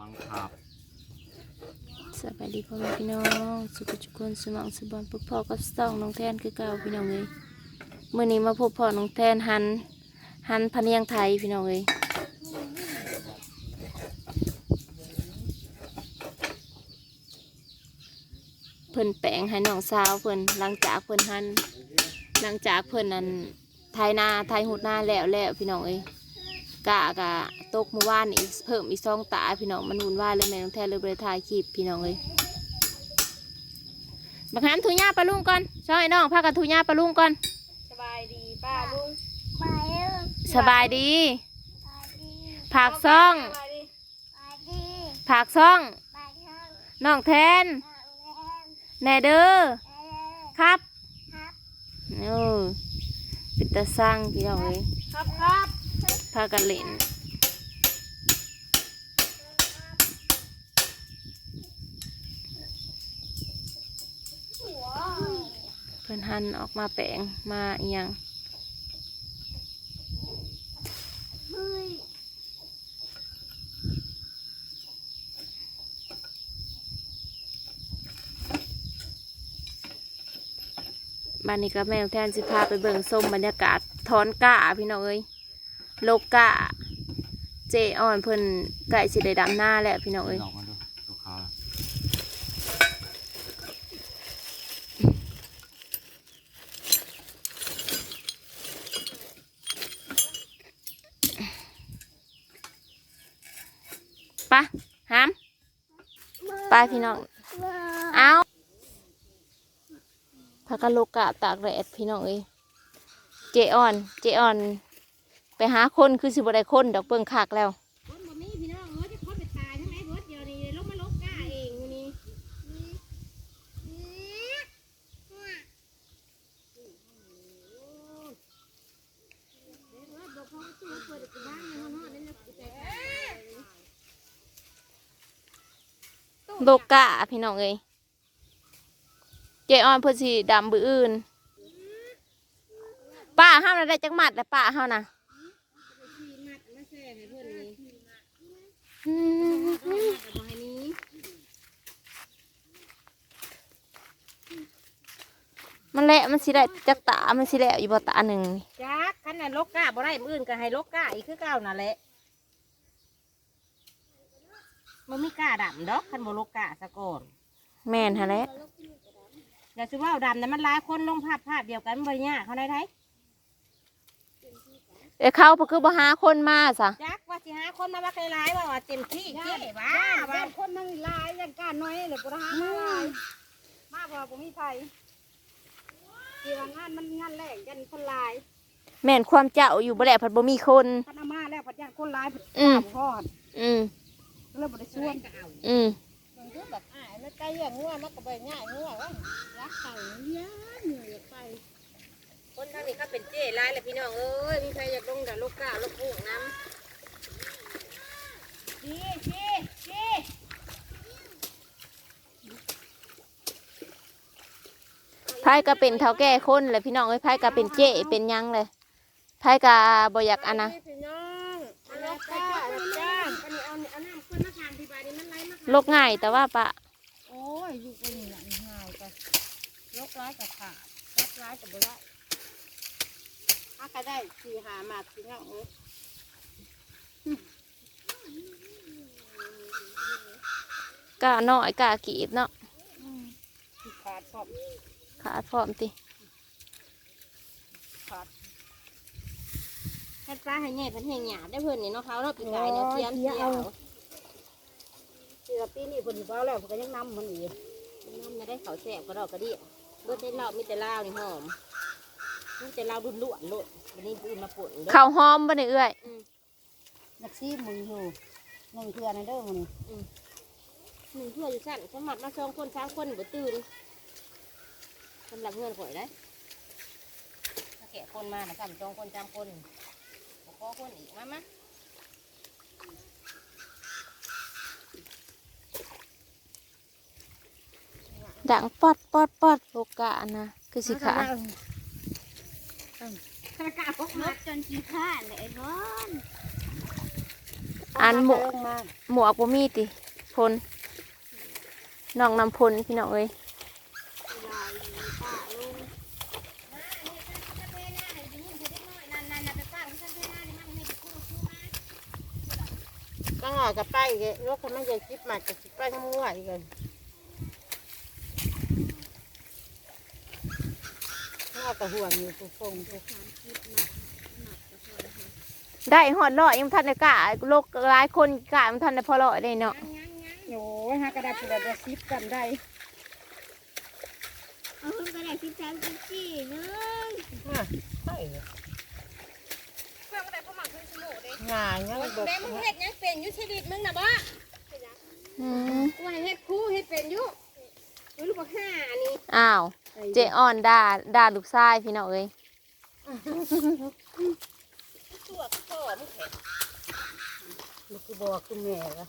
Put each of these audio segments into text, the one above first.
บังคับสวัสดีพ่อแม่พี่น้องสุขจุกคนสมองสบอนพบพ่อกับสองน้องแทนคือเก่าพี่น้องเลยเมื่อนี้มาพบพ่อน้องแทนหันหันพะเนียงไทยพี่น้องเลยเพิ่นแปลงให้น้องสาวเพิ่นหลังจากเพิ่นหันหลังจากเพิ่นนั้นไทยนาไทยหุดนาแล้วแล้วพี่น้องเอ้ย กะกะตกเมื่อวานนี่อีกเพิ่มอีกสองตาพี่น้องมันวุ่นวายเลยแม่น้องแทนเลยไปถ่ายคลิปพี่น้องเอ้ยบักหามทุญาปลาลุงก่อนช่วยน้องพากันทุญาปลาลุงก่อนสบายดีป้าลุงไปเร็วสบายดีไปดีผักซ่องสบายดีไปดีผักซ่องไปทางน้องแทนทางแรงแน่เด้อไปเลยครับครับเออปิดตาสร้างพี่น้องเอ้ยครับครับพากันเล่นเพื่อนหันออกมาแปลงมาอหยังเฮ้ยบ้านนี้ก็แม่แทนสิพาไปเบิ่งส้มบรรยากาศทอนกะพี่น้องเอ้ย โลกะ เจอ่อนเพิ่นไก่สิได้ดำหน้าแหล้วพี่น้องเอ้ยดอกมันดูตัวขาวไปะหามไปพี่น้อง เอาพากันโลกะตากแดดพี่น้องเอ้ยเจอ่อน เจอ่อน ไปหาคนคือสิบได้คนดอกเบิ่งคักแล้วคนบ่มีพี่น้องเอ้ยจะคนไปตายทั้งไหนเบิดเดียวนี่ลงมาลกก้าเองอยู่นี่โลกะพี่น้องเอ้ยเจอ่อนเพิ่นสิดำบืออื่นป้าห้ามนะได้จักหมัดแต่ป้าเฮานะ ขี่มัดมาแซ่ให้เพิ่นนี่ อื มเอามัดเอาให้นี้มันแหละมันสิได้จักตา มันสิแหละอยู่บ่ตาหนึ่งนี่จักคันน่ะลกก้าบ่ได้มื้ออื่นก็ให้ลกก้าอีกคือเก่านั่นแหละบ่มีก้าดำดอกคันบ่ลกก้าซะก่อนแม่นฮะแหละอย่าสิว่าดำแต่มันหลายคนลงภาพภาพเดียวกันมันบ่ยากเขาได้ไทย เอ้ยเขาเพนคือบ่หาคนมาซะจักว่าสิหาคนมาว่าใครร้ายว่าว่าเต็มที่เจ๊ว่าว่าคนมันลายอย่างการน้อยเลยบ่ได้หามาลายมาบ่บ่มีไผที่ว่างานมันงานแรกยันคนลาย แม่นความเจ้าอยู่บ่แหละพัดบ่มีคนพันเอามาแล้วพัดยันคนลายอืมพอดอืมแล้วบ่ได้ชวนอืมมันคือแบบอ้ายมันไกลอย่างงัวมันก็บ่ง่ายงัวว่ารักเขาเยอะเหนื่อยไป คนทางนี้เขาเป็นเจ๊ลายเลยพี่น้องเอ้ยมีใครอยากลงแต่ลูกก้าลูกพุ่งน้ำดีดีดีไพ่ก็เป็นเท่าแก่คนเลยพี่น้องเอ้ยไพ่ก็เป็นเจ๊เป็นหยังเลยไพ่ก็บ่อยากอันนะพี่น้องเอาลูกก้าลูกจ้างอันนี้เอาเอาน้ำขึ้นมาทานที่บ้านนี้มันไหลมาโลกง่ายแต่ว่าปะโอ้ยอยู่ตรงนี้แหละง่ายจ้ะลกร้ายกับขาดลกร้ายกับบ่ได้ ถ้าใครได้สี่หามาพี่น้องเอ้ยกะน้อยกะกีดเนาะที่ขาดพร้อมขาดพร้อมติขาดแค่ปลาให้แง่เพิ่นให้หยาได้เพิ่นนี่เนาะเขาเนาะปีกายเนี่ยเทียนเที่ยวเสือปีนี้เพิ่นสิเว้าแล้วเพิ่นก็ยังนำมันอีกนำมาได้เขาวแซ่บก็ดอกกระเดี่ยเบิดได้เหล้ามีแต่เหล้านี่หอม มีแต่เหล้าดุนล้วนๆโลดวันนี้อื่นมาป่นเด้อข้าวหอมบ่ได้เอื้อยอยากซีมืออยู่หนึ่งเทือในเด้อมันหนึ่งเทืออยู่สั่นสมัครมาสองคนสามคนบ่ตื่นสำหรับเงินข่อยได้ถ้าแกะคนมานะสั่นสองคนสามคนบ่ขอคนอีกมามาดังปอดปอดปอดโลกะนะคือสิขา ขากาพก ร มา ถ จนขี้ข้านเลยไอ้บอนอันหมวกลงมาหมวกบ่มีติพลน้องนำพลพี่น้องเอ้ยก็หอกับไปอีกรถคันมันจะคิดมาจะคิดไปทั้งมั่วอีกเลยหอกับห่วงอยู่ตัวฟงตัว ได้หอดร้อยยังทันได้กะโลกหลายคนกะมันทันได้พอร้อยเลยเนาะโอ้ยหากระดาษกระดาษซิปกันได้เอาขึ้นกระดาษสิบสามสิบสี่หนึงน่ะใช่งานยังบอกแม่มึงเฮ็ดยังเป็นอยู่ชีวิตมึงน่ะบ่อืมกูให้เฮ็ดครูเฮ็ดเป็นอยู่รู้ลูกบ่ห้าอันนี้อ้าว เจอ่อนด่าด่าลูกชายพี่น้องเอ้ยตัว พ่อมึงแข็งมันคือบอกคือแม่ละ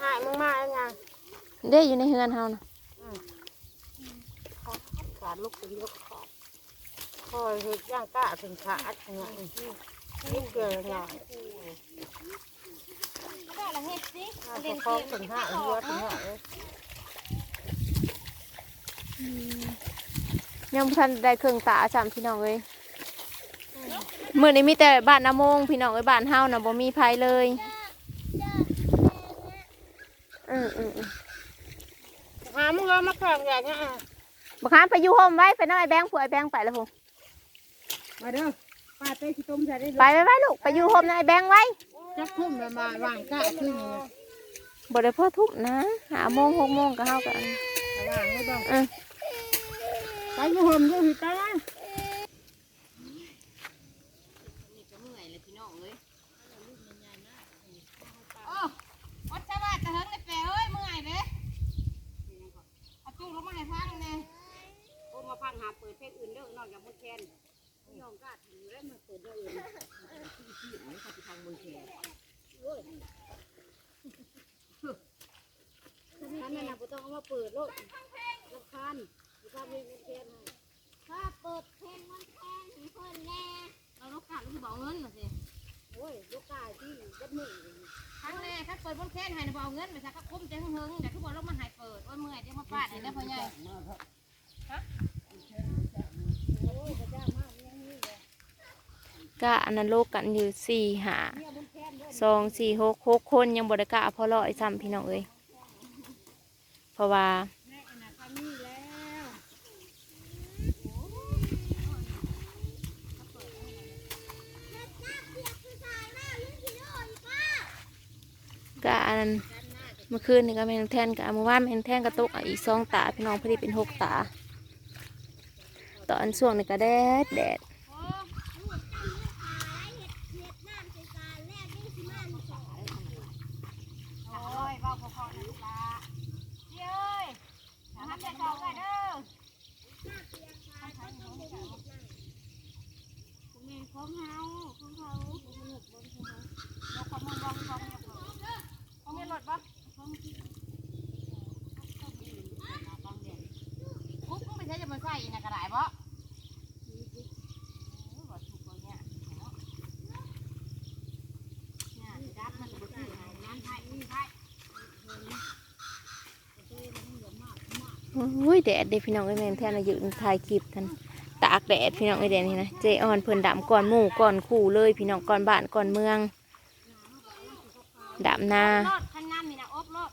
หายมึงมาแล้วไงเด้อยู่ในเฮือนเฮานะขาดลูกเป็นยกขาดคอยเห็ดย่างกะถึงขาดไงนี่เกลือไงก็ละเฮ็ดสิถ้าจะคล้องถึงห้าเรือดถึงห้าเอ้ย ยังบ่ทันได้เครื่องตาจำพี่น้องเอ้ยมื้อนี้มีแต่บ้านนาโมงพี่น้องเอ้ยบ้านเฮาน่ะบ่มีไผเลยเออเออเออหามึงเอามาแข่งอย่างเงี้ยบักคามไปอยู่โฮมไว้ไปน้อยแบงค์ผัวไอ้แบงค์ไปแล้วพงมาเด้อป้าเต้ขี้ต้มจะได้ไปไปไปลูกไปอยู่โฮมนายแบงค์ไว้จักทุ่มมามาวางกะขึ้นบ่ได้พอทุบนะหาโมงหกโมงก็เฮากันวางไม่บ้างเออ ไปอยู่ห่มอยู่หิตาโอ้วัดชาวาตะเฮิงเลยแปะเอ้ยเมื่อยเด้เอาตู้ลงมาให้ฟังแน่โอ้มาพังหาเปิดเพลงอื่นเด้อนอกจากมนแคนน้องกะถือแล้วมาเปิดเรื่องอื่นท่านนั่นน่ะบ่ต้องเอามาเปิดโลกรำคาญ รำคามนแคนให้ถ้าเปิดเพลงมันแค่ให้เพิ่นแน่เราลูกกาลูกสิบ่เอาเงินน่ะสิโอ้ยลูกกาที่วัดหนึ่งครั้งแรกคันเปิดบนแค้นให้น่ะบ่เอาเงินไปซะเขาคุ้มใจเฮิงแต่คือบ่ลงมาให้เปิดโอ้ยเมื่อยเดี๋ยวมาฟาดให้เด้พ่อใหญ่ก็อันนั้นโลกกันอยู่สี่หาสองสี่หกหกคนยังบ่ได้กะพอร้อยซ้ำพี่น้องเอ้ยเพราะว่า อันเมื่อคืนนี่ก็แม่นแทนกับเมื่อวานแม่นแทนกระตุกอีกสองตาพี่น้องพอดีเป็นหกตาตอนช่วงนี้ก็แดดแดด โอ้ยเว้าพอๆนะลูกหลาเดี๋ยวเอ้ยอย่าทำใจเก่าไว้เด้อ แม่ของเฮาของเขา ยกความมือบ่ของยกมือเอามีรถบ่ของที่ปุ๊บมึงไปใช้จะมาใส่น่ะกระดาษบ่โอ้ยบ่ถูกบ่เนี่ยเนาะเนี่ยดับมันก็บ่ซื้อให้งานไทยนี่ไทย โอ้ยแดดเด้พี่น้องไอ้แม่นแทนอายุถ่ายคลิปทันตากแดดพี่น้องไอ้แดดนี่นะเจออนเพิ่นดำก่อนหมู่ก่อนคู่เลย พี่น้องก่อนบ้านก่อนเมืองดำนาขันน้ำนี่นะอบรถ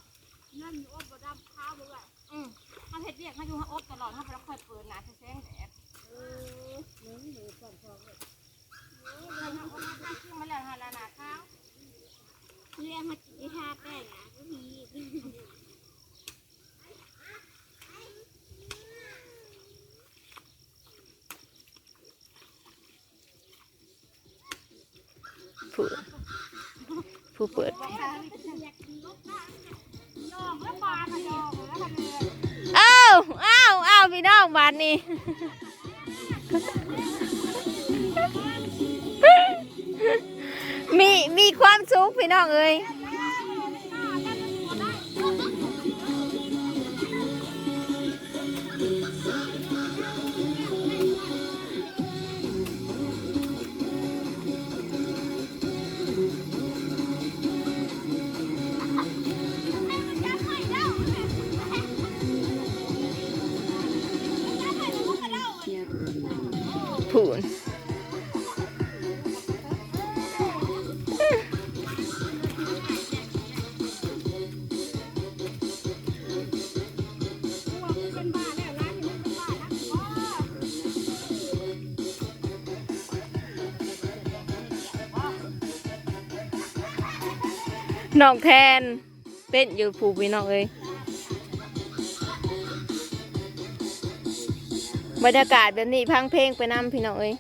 น้ำมีอบบ่ดำข้าวบ่ด้วอืมาเฮ็ดเรียกเขาอยู่เขาอบตลอดเขาบ่ได้ค่อยเปิดหนาแสงแดดเออหนึ่งหรือสองสอเลยเออเดินทางอบมาตั้งชื่อมาแล้วหาลานาข้าว เรียกมาจิทาแป้งอะก็มีผู้ผู้เปิดยอมแล้วปลาเออ้าวอ้าวอ้าวพี่น้องบ้านนี้ มีมีความสุขพี่น้องเอ้ยผู้ องแทน เต้นอยู่ผูกพี่น้องเอ้ยบรรยากาศแบบนี้พังเพลงไปนำพี่น้องเอ้ย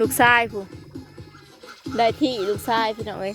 ลูกชายผู้ ได้ที่ลูกชายพี่น้องเอ้ย